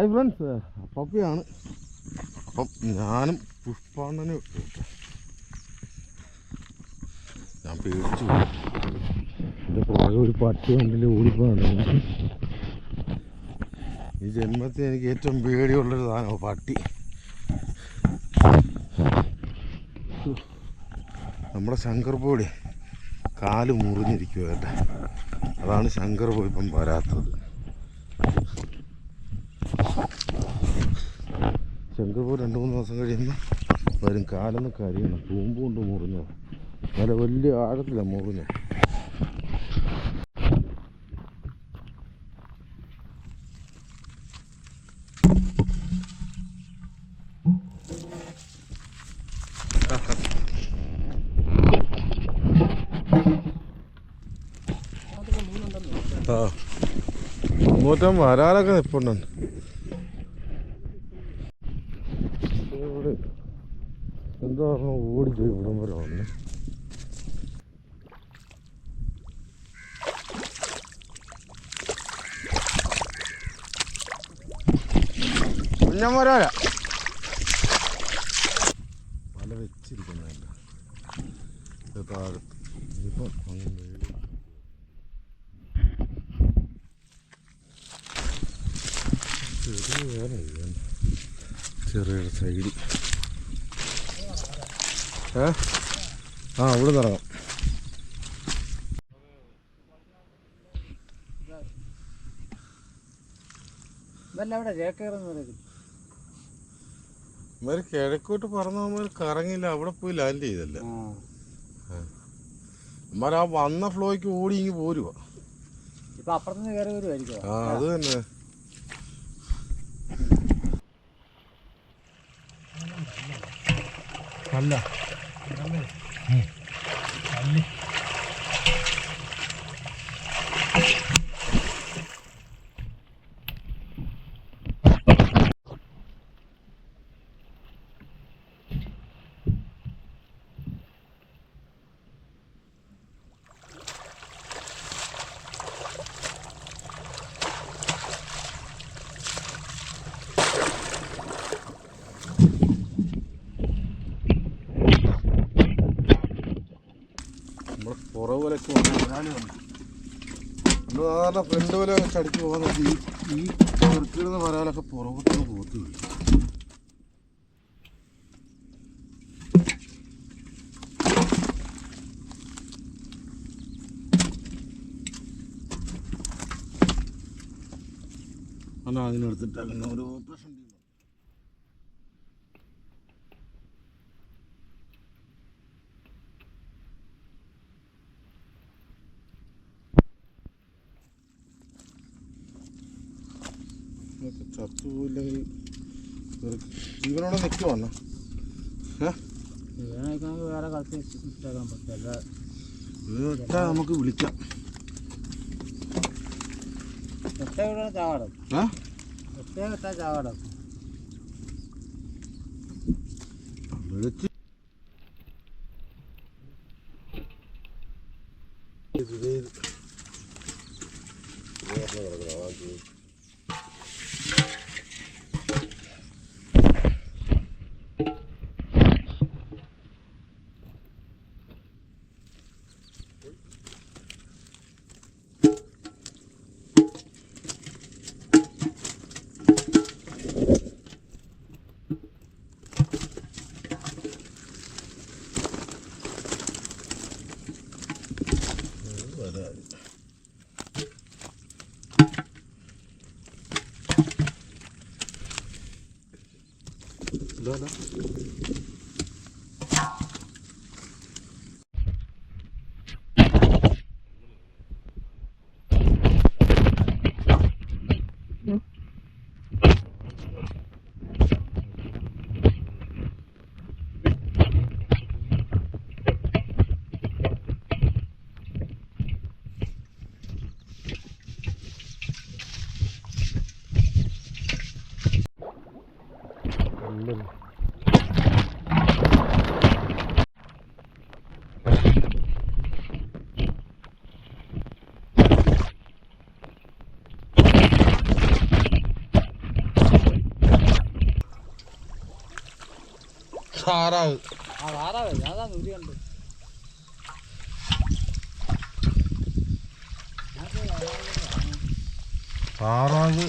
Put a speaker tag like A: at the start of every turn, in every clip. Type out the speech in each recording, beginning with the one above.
A: Hi friends പപ്പിയാണ്. അപ്പം ഞാനും പുഷ്പാണ്ണനും ഇട്ടു ഞാൻ പേടിച്ചു. എന്റെ പുറകെ ഒരു പട്ടി വണ്ടിയിൽ ഓടിപ്പോകുന്നുണ്ട് ഈ ജന്മത്തിൽ എനിക്ക് ഏറ്റവും പേടിയുള്ളൊരു സാധനമാണ് പട്ടി. നമ്മുടെ ശങ്കർ പോടി കാൽ മുറിഞ്ഞിരിക്കുക അതാണ് ശങ്കർ പോയിപ്പം വരാത്തത്. പോയി രണ്ട് മൂന്ന് ദിവസം കഴിയുമ്പോൾ വരും. കാലെന്ന് കരിയണം തൂമ്പ് കൊണ്ട് മുറിഞ്ഞത്. നല്ല വലിയ ആഴത്തില്ല മുറിഞ്ഞത്. മൂറ്റം വരാലൊക്കെ നിൽപ്പുണ്ട് ഇവിടെ എന്താ ഓടിപ്പോയി ഇവിടം വരെ വന്ന്. ഞാൻ വരാല വല വെച്ചിരിക്കുന്നതല്ല. ഇത് താഴത്ത്. മേളിൽ. ചെറിയ വേറെ ഇതാണ്. സൈഡിൽ. ഏ? ആ ഇവിടെ
B: പറയുന്നത്
A: ഇവർ കിഴക്കോട്ട് പറന്നവന്മാർ കറങ്ങില്ല. അവിടെ പോയി ലാൻഡ് ചെയ്തല്ല. എന്നാൽ ആ വന്ന ഫ്ലോയ്ക്ക് ഓടി ഇങ്ങ് പോരുവാ. ആ അത് തന്നെ. അല്ല. നമ്മളെ വന്നു. നമ്മൾ സാധാരണ ഫ്രണ്ട് പോലെ വെച്ച് അടിച്ച് പോകുന്ന ഈ ഈ ചെറുക്കിടുന്ന വരാലൊക്കെ പുറകോട്ടൊന്ന് പോത്തു പോയി അല്ല അതിനെടുത്തിട്ട് അങ്ങനെ ഒരു ഓപ്പറേഷൻ വെറുതെ ജീവനോടെ നിൽക്കുവാണ്
B: വേണമെങ്കിൽ വേറെ കളത്തി ഇട്ടേക്കാൻ പറ്റില്ല.
A: ഇത് നമുക്ക് വിളിക്കാം.
B: ചാവടം. ചാവടം.
A: വിളിച്ച്. വേറെ കിടക്കണം, അതാ ചോദിച്ചത്. ഇത് വരാൻ. ഇതാ, ഇതാ. കണ്ടല്ലോ. താറാവ്
B: താറാവ് അതാ
A: താറാവ്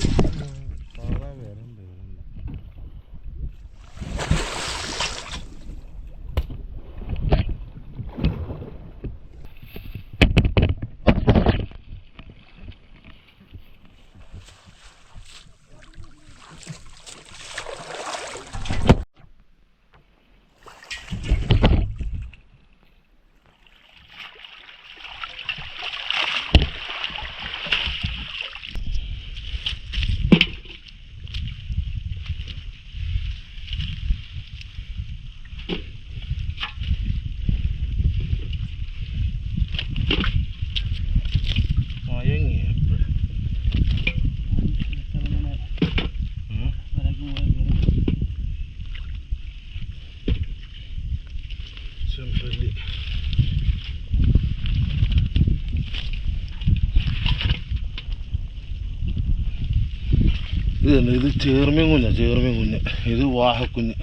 A: ഇത് ചേർമീൻ കുഞ്ഞ ചേർമീൻ കുഞ്ഞ്. ഇത് വാഹക്കുഞ്ഞ്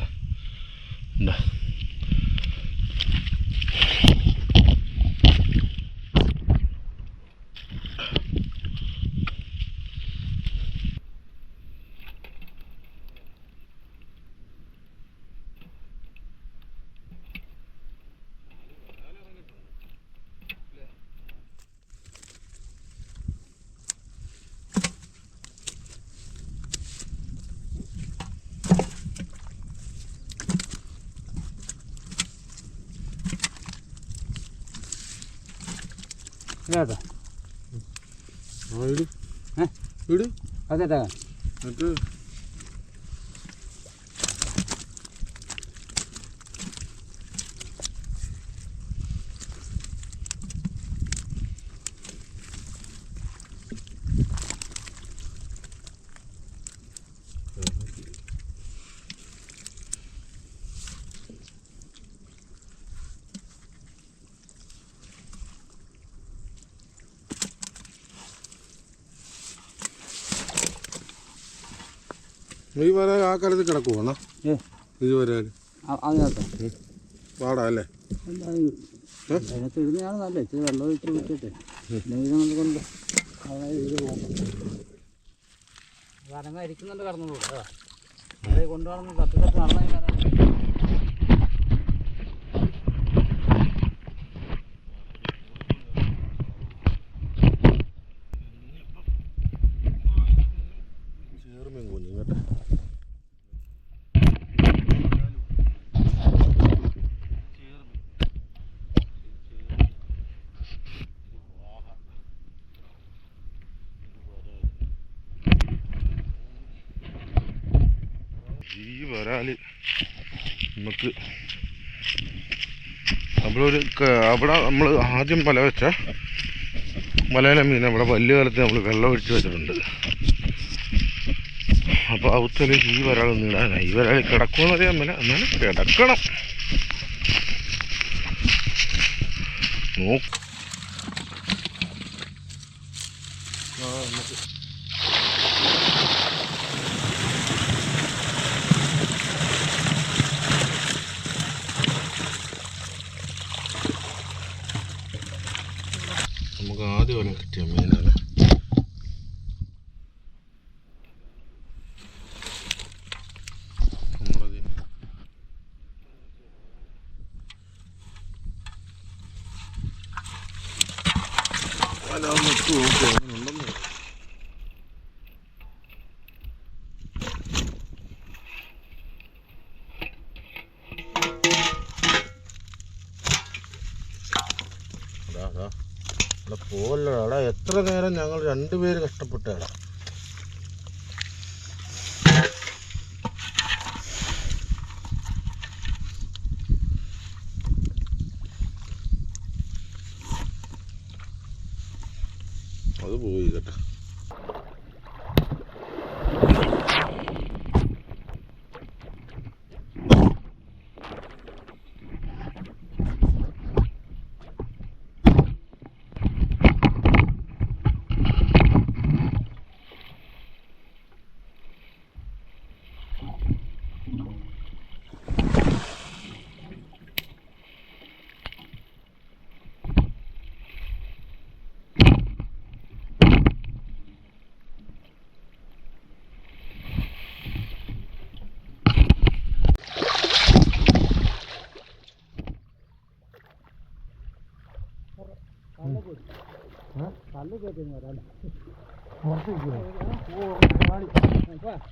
A: എന്താ
B: കേട്ടോ
A: ഇട്.
B: ഏ?
A: ഇട്.
B: അതേട്ടാ
A: എന്നിട്ട് ഈ ആ കാലത്ത് കിടക്കുവാണോ ഈ വരാൻ
B: അതിനകത്ത്.
A: പാടാ അല്ലേ?
B: അതിനകത്ത് ഇടുന്നതാണ് നല്ലത്. ഇച്ചിരി വെള്ളം ഒഴിച്ച് വിട്ടിട്ട് അല്ലെങ്കിൽ നമ്മൾ കൊണ്ട് അതായത് ഇത് പോകും വരങ്ങ ഇരിക്കുന്നുണ്ട് കടന്നോളൂ കേട്ടോ കൊണ്ടുപോകണം. തപ്പി തപ്പി നടന്നു വരാൻ
A: ചേർമീൻ കുഞ്ഞു കേട്ടോ ഈ വരാൽ നമുക്ക് അവിടെ നമ്മൾ ആദ്യം വല വെച്ച വലയിലെ മീൻ അവിടെ വലിയ കാലത്ത് നമ്മൾ വെള്ളം ഒഴിച്ച് വെച്ചിട്ടുണ്ട്. അപ്പോൾ അവത്തൽ ഈ വരാളൊന്നും ഇടാനാണ് ഈ വരാൾ കിടക്കുമെന്ന് അറിയാൻ മേല. എന്നാലും കിടക്കണം. നോക്ക് ആ, നമുക്ക് നമുക്ക് ആദ്യം വല്ല കിട്ടിയ മീനാണ് നമ്മളത് വല ഒന്ന് എത്ര നേരം ഞങ്ങൾ രണ്ടുപേര് കഷ്ടപ്പെട്ടാടാ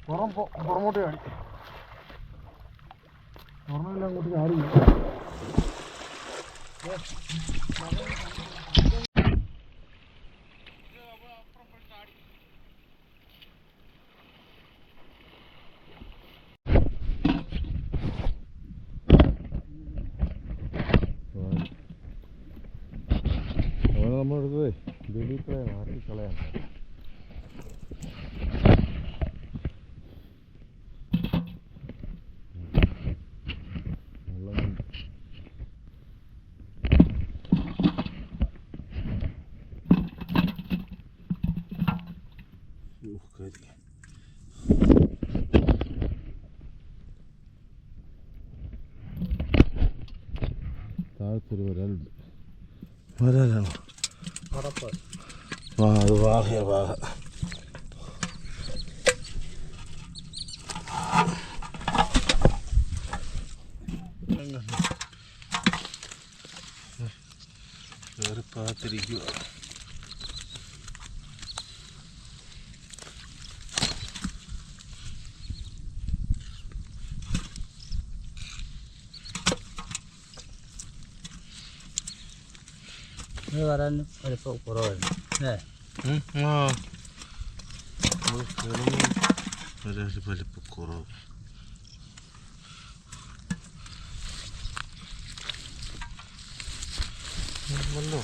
A: പുറം പുറമോട്ട് ചാടി പുറമെല്ലാം അങ്ങോട്ട് বেলি করে হাতি চলে আসে تعال ترى القلب ولا لا. ആ അത് വാഹയ വാഹ കയറി പാത്തിരിക്കുക
B: ഇത് വരാൻ വലിപ്പം കുറവായിരുന്നു അല്ലേ
A: ആ വരാൽ വലിപ്പം കുറവ് വല്ലോ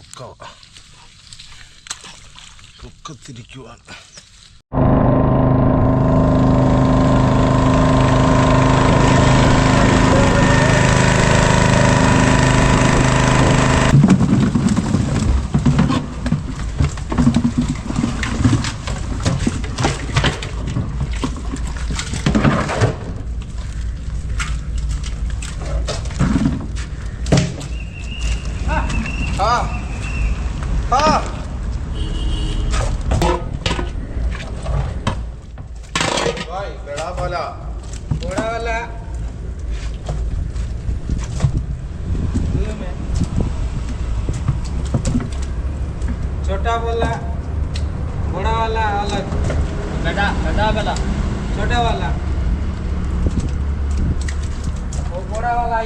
A: ഒക്കെ പൊക്കത്തിരിക്കുവാൻ
C: बड़ा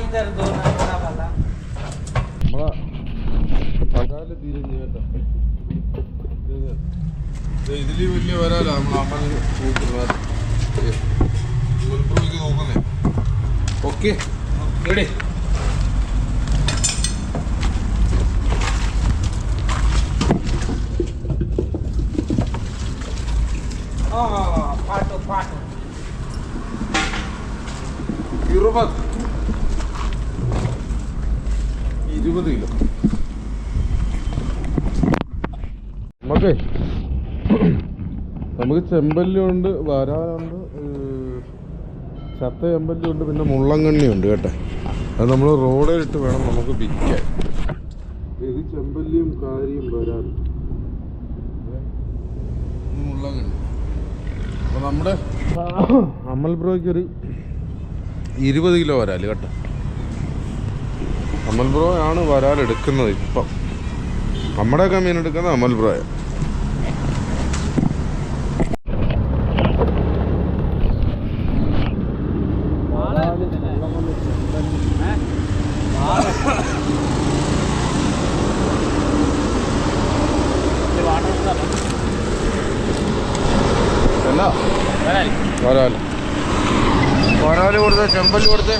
C: ഇതർ ദോ
A: നമ്മളെ പകാൽ തിരിഞ്ഞ് കേട്ടോ ഇതിൽ വലിയ വരാല നമ്മളമ്മ കൂട്ടുകാർ നോക്കുന്നേ ഓക്കെ റെഡി
C: പാട്ടു പാട്ടു.
A: ഇരുപത്. ഇരുപത് കിലോ. നമുക്ക് നമുക്ക് ചെമ്പല്ലുണ്ട് വരാനുണ്ട് ചത്ത ചെമ്പല്ലുണ്ട് പിന്നെ മുള്ളങ്കണ്ണിയുണ്ട് കേട്ടെ. അത് നമ്മൾ റോഡിലിട്ട് വേണം നമുക്ക് വിൽക്കാൻ. ഇത് ചെമ്പല്ലിയും കാരിയും വരാനും മുള്ളങ്കണ്ണി. അപ്പോൾ നമ്മുടെ അമൽ ബ്രോയ്ക്ക് ഒരു ഇരുപത് കിലോ വരാൽ കേട്ടോ. അമൽ ബ്രോ ആണ് വരാൽ എടുക്കുന്നത് ഇപ്പം. നമ്മുടെയൊക്കെ മീൻ എടുക്കുന്നത് അമൽ ബ്രോയ വരാൽ വരാൽ കൊടുത്തേ ചെമ്പൽ കൊടുത്തേ.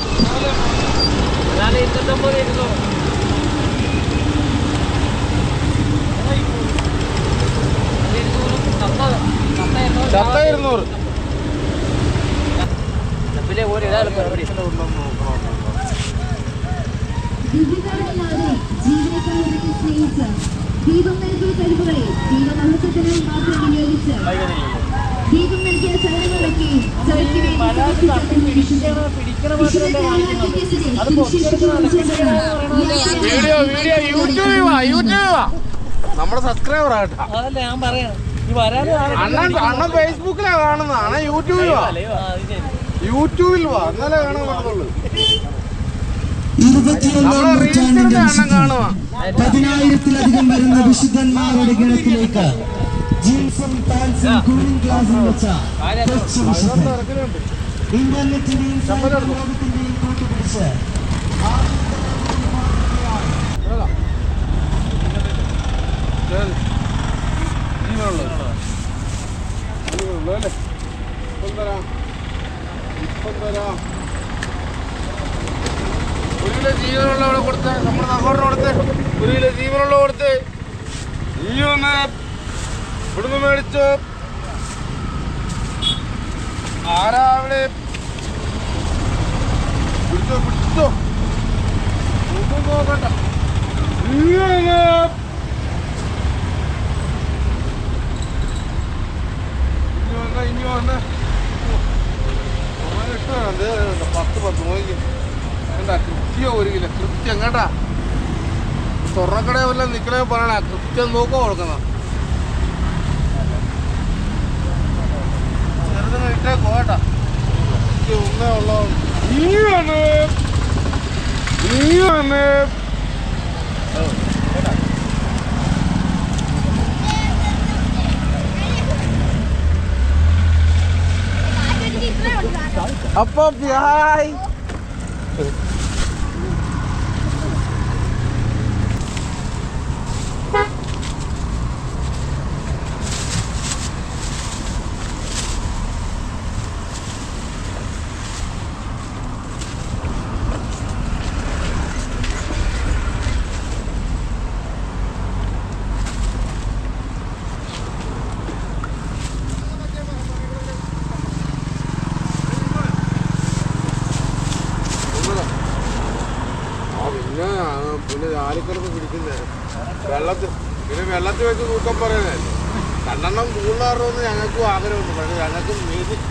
A: ചത്ത ഇരുന്നൂറ്.
D: ദിവ്യകാരനാണ് ജീവനക്കാരുടെ സ്നേഹിച്ച ദീപം നൽകിയ കഴിവുകളെ ദീപമഹത്വത്തിനായി മാത്രം വിനിയോഗിച്ച് ദീപം നൽകിയ വേണ്ടി
A: നമ്മുടെ സബ്സ്ക്രൈബർ ആട്ടാ
B: അതല്ല ഞാൻ പറയാം.
A: അണ്ണൻ ഫേസ്ബുക്കിലാ കാണുന്നത്. അണ്ണൻ യൂട്യൂബിൽ വാ. യൂട്യൂബിൽ വാ. എന്നാലേ കാണാൻ പറ്റുള്ളൂ
E: ഇരുപത്തിയൊന്നാം നൂറ്റാണ്ടിന്റെ പതിനായിരത്തിലധികം വരുന്ന വിശുദ്ധന്മാരുടെ ഗണത്തിലേക്ക് ജീൻസും പാൻസും കൂളിംഗ് ഗ്ലാസും വെച്ച ഇന്റർനെറ്റിന്റെയും ലോകത്തിന്റെയും കൂട്ടുപിടിച്ച്
A: ശരി. ജീവനുള്ളത്. ജീവനുള്ളത് അല്ലേ? ഇപ്പം തരാം. ഇപ്പം തരാം. ഒരു കിലോ ജീവനുള്ള കൊടുത്ത് നമ്മുടെ സഹോദരന് കൊടുത്ത് ഒരു കിലോ ജീവനുള്ള കൊടുത്ത് ഈ ഒന്ന് ഇവിടുന്ന് മേടിച്ചു ആരാ അവിടെ പിടിച്ചോ പിടിച്ചോ. ഒന്നും നോക്കണ്ട. ഇനി ഒരു കിലോ. കേട്ടാ സ്വർണക്കട വല്ല നിക്കണേ പറയണ. കൃത്യം നോക്കോ കൊടുക്കുന്ന ചെറുതിന് ഇട്ടേ പോകട്ടാ ഉണ്ണേ ഉള്ള നീ വന്ന് നീ വന്ന് അപ്പൊ ആ പിന്നെ ആ, പിന്നെ ആലിക്കടന്ന് പിടിക്കുന്നേ വെള്ളത്തിൽ പിന്നെ വെള്ളത്തിൽ വെച്ച് തൂക്കം പറയുന്നേ കൂടുതലാറോന്ന് ഞങ്ങൾക്കും ആഗ്രഹമുണ്ട്. പക്ഷേ ഞങ്ങൾക്ക് മ്യൂസിക്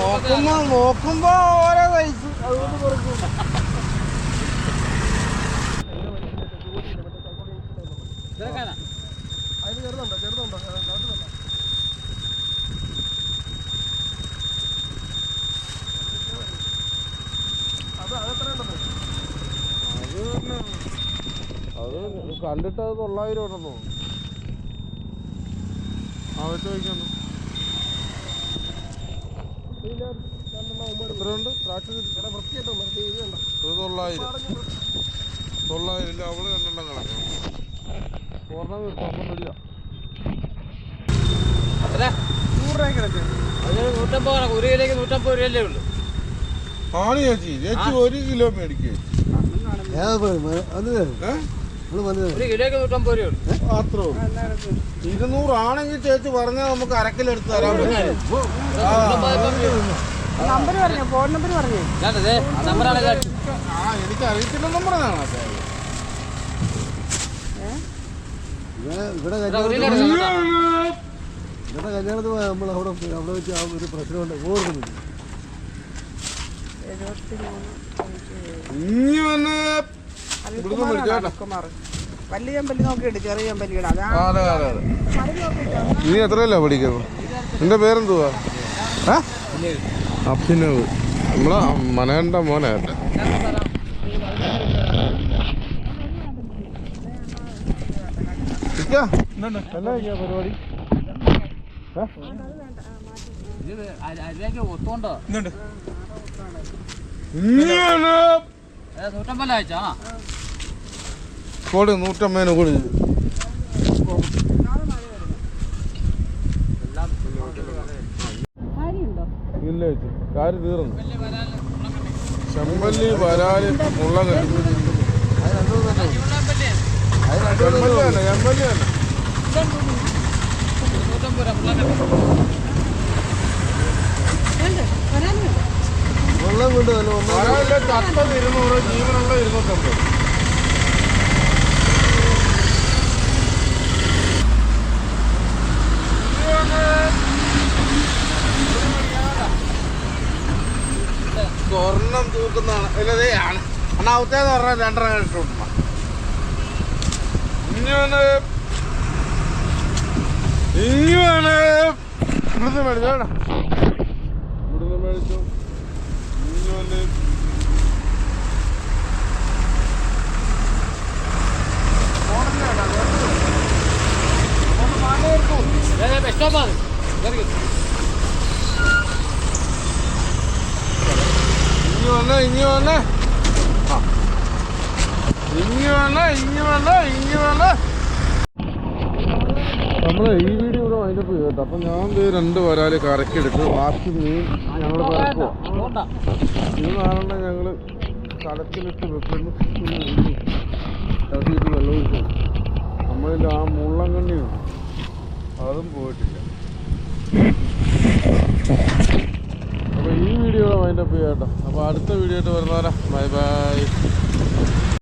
A: നോക്കുമ്പോ നോക്കുമ്പോ ഓരോ സൈസ് അതുകൊണ്ട് കുറക്കും അത് തന്നെ അത് കണ്ടിട്ട് അത് തൊള്ളായിരം ഉണ്ടെന്ന് തോന്നുന്നു. ആ വെച്ച് വയ്ക്കുന്നു എത്രയുണ്ട്? ഇത് തൊള്ളായിരം. തൊള്ളായിരം ഇല്ല അവൾ രണ്ടെണ്ണം കിടക്കണം രൂപ
C: അത് നൂറ്റമ്പത് കണക്ക് ഒരു കിലോയ്ക്ക് നൂറ്റമ്പത് രൂപയല്ലേ ഉള്ളൂ.
A: ആണ് ചേച്ചി? ചേച്ചി ഒരു കിലോ മേടിക്കേ.
C: കിലോയ്ക്ക്
A: ഇരുന്നൂറാണെങ്കിൽ ചേച്ചി പറഞ്ഞാൽ നമുക്ക് അരക്കിലെടുത്ത് തരാൻ
F: നമ്പർ പറഞ്ഞു ഫോൺ നമ്പർ പറഞ്ഞു
C: ആ
A: എനിക്ക് അറിയത്തില്ലെന്നും പറഞ്ഞാണ്
B: ഇവിടെ ഇവിടെ കല്യാണത്തിന് നമ്മൾ അവിടെ അവിടെ വെച്ച് ആ ഒരു പ്രശ്നമുണ്ട് ഓർക്കുന്നില്ല
A: ഇനി വന്ന്
F: വലിയ ചെമ്പല്ലി നോക്കിയിട്ട് ചെറിയ ചെമ്പല്ലിയുടെ അതാ
A: ആ, അതെ അതെ അതെ. നീ എത്രയല്ല പഠിക്കുന്നത് നിന്റെ പേരെന്തുവാ? അഭിനവ്. നമ്മളെ മനേണ്ട മോനെ പരിപാടി? കൊടു നൂറ്റമ്പതിന് കൂടി. ഇല്ല ചേച്ചി കാര്യം തീർന്നു. ചെമ്പല്ലി വരാൽ മുള്ളകല്ല് ചെമ്പല്ലി തന്നെ ചെമ്പല്ലി തന്നെ.
B: വെള്ളം കൊണ്ട് തന്നെ
A: ഇരുന്നൂറ് ജീവനുള്ള ഇരുന്നൂറ്റമ്പത്. സ്വർണം തൂക്കുന്നതാണ്. അല്ലേ ആണ്. അണ്ണാവത്തേന്ന് പറഞ്ഞാൽ രണ്ടര ഇട്ടുണ്ട് ഇനി വേണേ ഇവിടുന്ന് മേടിച്ചു കേട്ടോ. ഇവിടുന്ന് മേടിച്ചു. ഇനി വന്ന് ഇഞ്ഞു വന്ന ഇഞ്ഞു വന്ന. വന്ന് വന്ന് വന്ന്. നമ്മളെ ഈ വീഡിയോ ഇവിടെ വൈൻഡപ്പ് ചെയ്തു കേട്ടോ അപ്പം ഞാൻ രണ്ട് വരാൽ കറക്കിയെടുത്ത് ബാക്കി മീൻ ഞങ്ങൾ ഇത് നാലെണ്ണം ഞങ്ങൾ വെക്കുന്നു വെള്ളം ഒഴിച്ചു നമ്മളിൽ ആ മുള്ളം കണ്ണിയും അതും പോയിട്ടില്ല. അപ്പോൾ ഈ വീഡിയോ വൈൻഡപ്പ് ചെയ്യാം കേട്ടോ. അപ്പോൾ അടുത്ത വീഡിയോ ആയിട്ട് വരുന്നവരാ ബൈ ബൈ.